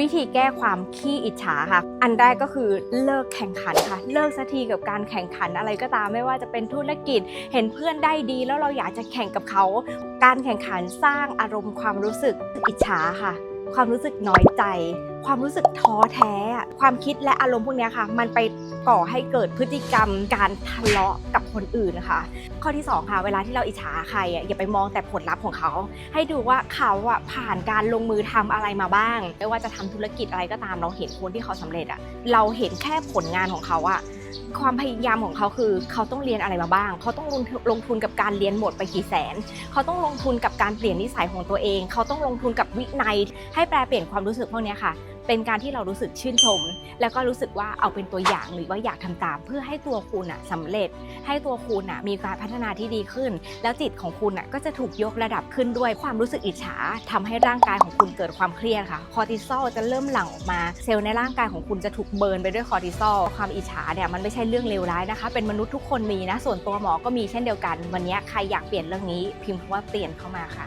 วิธีแก้ความขี้อิจฉาค่ะ อันแรกก็คือเลิกแข่งขันค่ะ เลิกสักทีกับการแข่งขันอะไรก็ตามไม่ว่าจะเป็นธุรกิจ เห็นเพื่อนได้ดี แล้วเราอยากจะแข่งกับเขา การแข่งขันสร้างอารมณ์ความรู้สึกอิจฉาค่ะ ความรู้สึกน้อยใจ ความรู้สึกท้อแท้ ความคิดและอารมณ์พวกนี้ค่ะ มันไปก่อให้เกิดพฤติกรรมการทะเลาะกับคนอื่นนะคะ ข้อที่สองค่ะ เวลาที่เราอิจฉาใครอะอย่าไปมองแต่ผลลัพธ์ของเขา ให้ดูว่าเขาอะผ่านการลงมือทำอะไรมาบ้าง ไม่ว่าจะทำธุรกิจอะไรก็ตามเราเห็นคนที่เขาสำเร็จอะเราเห็นแค่ผลงานของเขาอะ ความพยายามของเขาคือ เขาต้องเรียนอะไรมาบ้าง เขาต้องลงทุนลงทุนกับการเรียนหมดไปกี่แสน เขาต้องลงทุนกับการเปลี่ยนนิสัยของตัวเอง เขาต้องลงทุนกับวินัยให้แปลเปลี่ยนความรู้สึกพวกนี้ค่ะเป็นการที่เรารู้สึกชื่นชม แล้วก็รู้สึกว่าเอาเป็นตัวอย่างหรือว่าอยากทำตาม เพื่อให้ตัวคุณอะสำเร็จ ให้ตัวคุณอะมีการพัฒนาที่ดีขึ้น แล้วจิตของคุณอะก็จะถูกยกระดับขึ้นด้วยความรู้สึกอิจฉาทำให้ร่างกายของคุณเกิดความเครียดค่ะคอร์ติซอลจะเริ่มหลั่งออกมาเซลล์ในร่างกายของคุณจะถูกเบิร์นไปด้วยคอร์ติซอลความอิจฉาเนี่ยมันไม่ใช่เรื่องเลวร้ายนะคะ เป็นมนุษย์ทุกคนมีนะส่วนตัวหมอก็มีเช่นเดียวกัน วันนี้ใครอยากเปลี่ยนเรื่องนี้ พิมพ์ว่าเปลี่ยนเข้ามาค่ะ